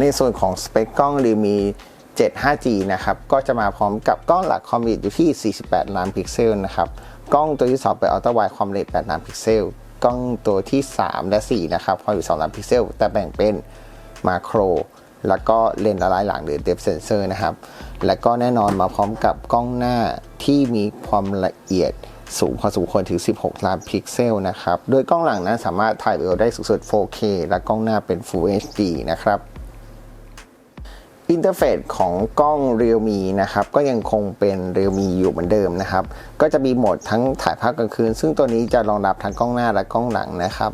ในส่วนของสเปคกล้อง Realme 7 5G นะครับ ก็จะมาพร้อมกับกล้องหลักความละเอียดอยู่ที่ 48 ล้านพิกเซลนะครับ กล้องตัวที่ 2 เป็นอัลตร้าไวด์ความละเอียด 8 ล้านพิกเซล กล้องตัวที่ 3 และ 4 นะครับความละเอียด 2 ล้านพิกเซล แต่แบ่งเป็นมาโคร แล้วก็เลนส์ละลายหลังหรือ depth sensor นะครับ และก็แน่นอนมาพร้อมกับกล้องหน้าที่มีความละเอียดสูงพอสมควรถึง 16 ล้านพิกเซลนะครับ โดยกล้องหลังนั้นสามารถถ่ายวิดีโอได้สูงสุด 4K และกล้องหน้าเป็น Full HD นะครับ อินเทอร์เฟซของกล้อง Realme นะครับก็ยังคงเป็น Realme อยู่เหมือนเดิมนะครับ ก็จะมีโหมดทั้งถ่ายภาพกลางคืน ซึ่งตัวนี้จะรองรับทั้งกล้องหน้าและกล้องหลังนะครับ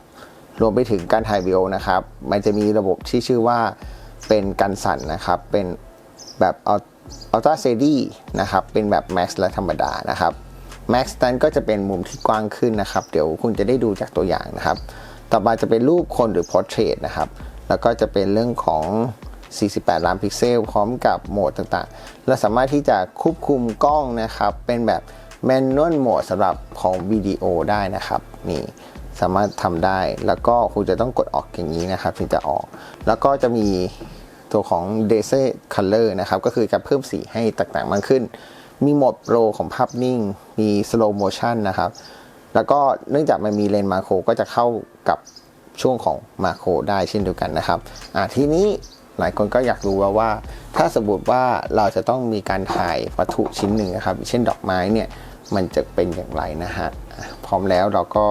รวมไปถึงการถ่ายวิดีโอนะครับ มันจะมีระบบที่ชื่อว่าเป็นกันสั่นนะครับ เป็นแบบอัลตร้าเซดีนะครับ เป็นแบบ Max และธรรมดานะครับ Max นั้นก็จะเป็นมุมที่กว้างขึ้นนะครับ เดี๋ยวคุณจะได้ดูจากตัวอย่างนะครับ ต่อมาจะเป็นรูปคนหรือ Portrait นะครับ แล้วก็จะเป็นเรื่องของ 48 ล้านพิกเซล พร้อมกับโหมดต่างๆ เราสามารถที่จะควบคุมกล้องนะครับ เป็นแบบ Manual Mode สำหรับของวิดีโอได้นะครับนี่สามารถทำได้ แล้วก็คุณจะต้องกดออกอย่างนี้นะครับถึงจะออก แล้วก็จะมีตัวของ d e s e Color นะครับ ก็คือจะเพิ่มสีให้แตกต่างมากขึ้น มีโหมดโปรของภาพนิ่ง มี Slow Motion นะครับ แล้วก็เนื่องจากมันมีเลนส์มาโครก็จะเข้ากับช่วงของมาโครได้เช่นเดียวกันนะครับ อ่าทีนี้ หลายคนก็อยากรู้ว่าว่า ถ้าสมมติว่าเราจะต้องมีการถ่ายวัตถุชิ้นหนึ่งนะครับ เช่นดอกไม้เนี่ยมันจะเป็นอย่างไรนะฮะพร้อมแล้วเราก็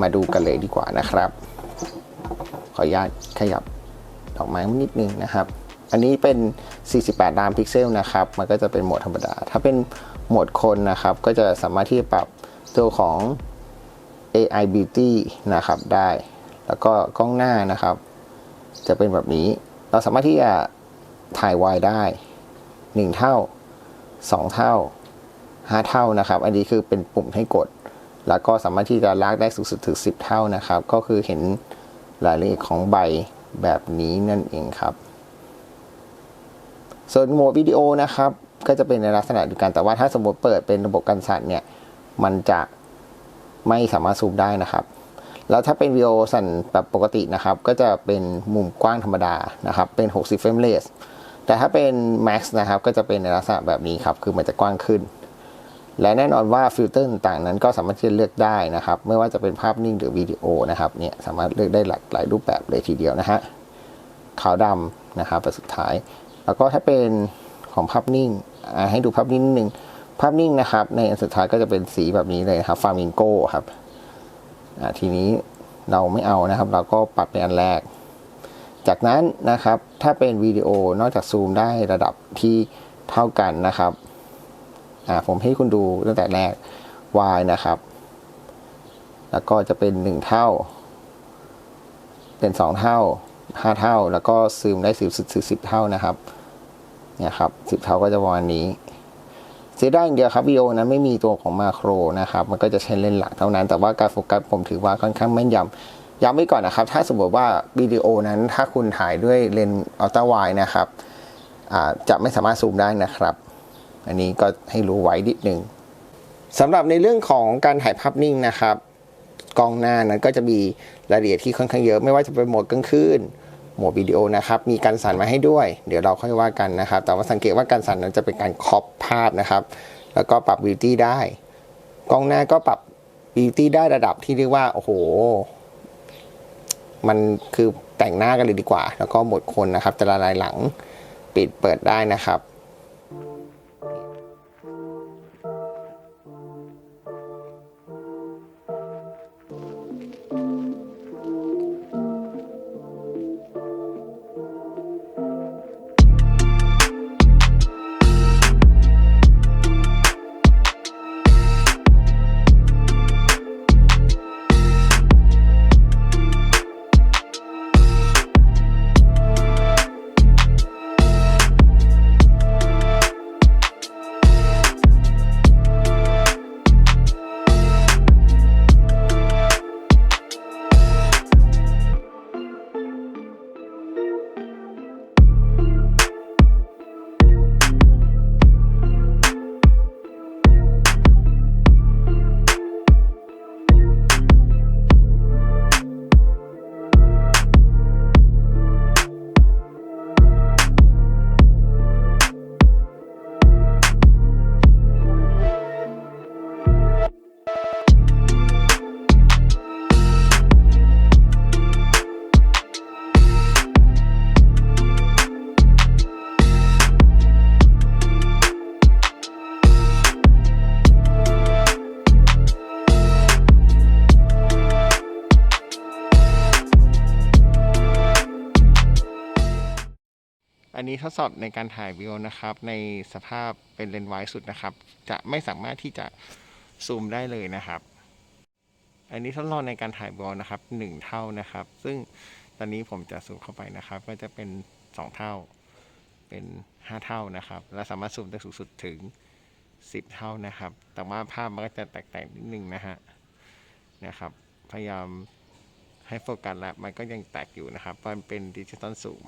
มาดูกันเลยดีกว่านะครับ ขออนุญาตขยับดอกไม้นิดนึงนะครับ อันนี้เป็น 48 ล้านพิกเซลนะครับ มันก็จะเป็นโหมดธรรมดา ถ้าเป็นโหมดคนนะครับ ก็จะสามารถที่จะปรับตัวของ AI Beauty นะครับได้ แล้วก็กล้องหน้านะครับ จะเป็นแบบนี้ เราสามารถที่จะถ่ายวด์ได้ 1 เท่า 2 เท่า 5 เท่านะครับ อันนี้คือเป็นปุ่มให้กด แล้วก็สามารถที่จะลากได้สูงสุดถึง 10 เท่านะครับ ก็คือเห็นรายละเอียดของใบแบบนี้นั่นเองครับ ส่วนโหมดวิดีโอนะครับ ก็จะเป็นในลักษณะเดียวกัน แต่ว่าถ้าสมมติเปิดเป็นระบบกันสั่นเนี่ย มันจะไม่สามารถซูมได้นะครับ แล้วถ้าเป็นวิดีโอสั่นแบบปกตินะครับ ก็จะเป็นมุมกว้างธรรมดานะครับ เป็น 60 เฟรมเรทแต่ถ้าเป็น Max นะครับก็จะเป็นในลักษณะแบบนี้ครับ คือมันจะกว้างขึ้น และแน่นอนว่าฟิลเตอร์ต่างนั้นก็สามารถที่จะเลือกได้นะครับ ไม่ว่าจะเป็นภาพนิ่งหรือวิดีโอนะครับเนี่ยสามารถเลือกได้หลากหลายรูปแบบเลยทีเดียวนะฮะขาวดำนะครับแต่สุดท้าย แล้วก็ถ้าเป็นของภาพนิ่งให้ดูภาพนิ่งนิดนึงภาพนิ่งนะครับ ในอันสุดท้ายก็จะเป็นสีแบบนี้เลยครับฟามิงโกครับ ทีนี้เราไม่เอานะครับ เราก็ปรับเป็นอันแรก จากนั้นนะครับ ถ้าเป็นวิดีโอนอกจากซูมได้ระดับที่เท่ากันนะครับผมให้คุณดูตั้งแต่แรก y นะครับ แล้วก็จะเป็น 1 เท่า เป็น 2 เท่า 5 เท่า แล้วก็ซูมได้สิบสิบสิบเท่านะครับเนี่ยครับสิบเท่าก็จะประมาณนี้ เสียได้อย่างเดียวครับวีโอนั้นไม่มีตัวของมาโครนะครับ มันก็จะใช้เลนส์หลักเท่านั้น แต่ว่าการโฟกัสผมถือว่าค่อนข้างแม่นยำย้ำไว้ก่อนนะครับ ถ้าสมมติว่าวิดีโอนั้นถ้าคุณถ่ายด้วยเลนส์อัลตร้าไวนะครับจะไม่สามารถซูมได้นะครับ อันนี้ก็ให้รู้ไว้นิดนึงสำหรับในเรื่องของการถ่ายภาพนิ่งนะครับกล้องหน้านั้นก็จะมีรายละเอียดที่ค่อนข้างเยอะ ไม่ว่าจะเป็นโหมดกลางคืน โหมดวิดีโอนะครับมีการสั่นมาให้ด้วย เดี๋ยวเราค่อยว่ากันนะครับ แต่ว่าสังเกตว่าการสั่นนั้นจะเป็นการครอปภาพนะครับ แล้วก็ปรับบิวตี้ได้ กล้องหน้าก็ปรับบิวตี้ได้ระดับที่เรียกว่าโอ้โห มันคือแต่งหน้ากันเลยดีกว่า แล้วก็หมดคนนะครับจะละลายหลังปิดเปิดได้นะครับ อันนี้ทดสอบในการถ่ายวิดีโอนะครับ ในสภาพเป็นเลนส์ไวด์สุดนะครับ จะไม่สามารถที่จะซูมได้เลยนะครับ อันนี้ทดลองในการถ่ายวิดีโอนะครับหนึ่งเท่านะครับ ซึ่งตอนนี้ผมจะซูมเข้าไปนะครับ ก็จะเป็นสองเท่า เป็นห้าเท่านะครับ และสามารถซูมได้สูงสุดถึงสิบเท่านะครับ แต่ว่าภาพมันก็จะแตกๆนิดนึงนะฮะนะครับ พยายามให้โฟกัสแล้วมันก็ยังแตกอยู่นะครับเพราะมันเป็นดิจิตอลซูม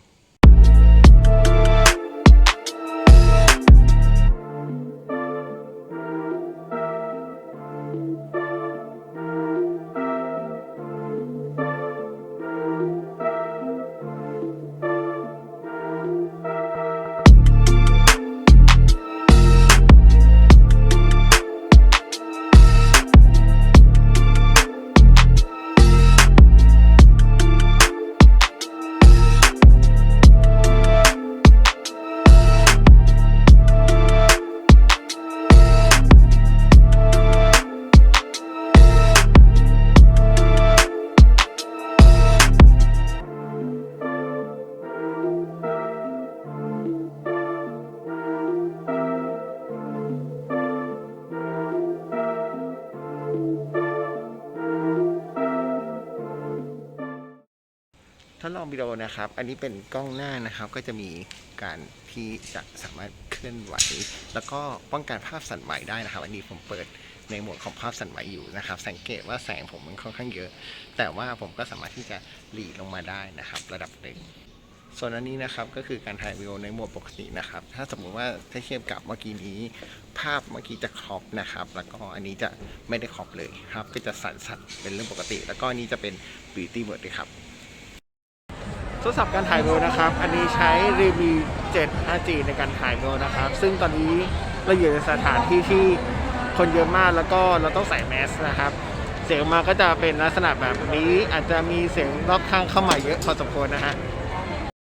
ลองวิดีโอนะครับ อันนี้เป็นกล้องหน้านะครับ ก็จะมีการที่จะสามารถเคลื่อนไหว แล้วก็ป้องกันภาพสั่นไหวได้นะครับ อันนี้ผมเปิดในโหมดของภาพสั่นไหวอยู่นะครับ สังเกตว่าแสงผมมันค่อนข้างเยอะ แต่ว่าผมก็สามารถที่จะหลีลงมาได้นะครับ ระดับหนึ่งส่วนอันนี้นะครับก็คือการถ่ายวิดีโอในโหมดปกตินะครับ ถ้าสมมุติว่าถ้าเทียบกับเมื่อกี้นี้ ภาพเมื่อกี้จะครอปนะครับ แล้วก็อันนี้จะไม่ได้ครอปเลยครับ ก็จะสั่นๆเป็นเรื่องปกติ แล้วก็อันนี้จะเป็น beauty mode ด้วยครับ ทดสอบการถ่ายวิดีโอนะครับ อันนี้ใช้ Redmi 7 5G ในการถ่ายวิดีโอนะครับ ซึ่งตอนนี้เราอยู่ในสถานที่ที่คนเยอะมากแล้วก็เราต้องใส่แมสนะครับ เสียงมาก็จะเป็นลักษณะแบบนี้อาจจะมีเสียงรอบข้างเข้ามาเยอะพอสมควรนะฮะ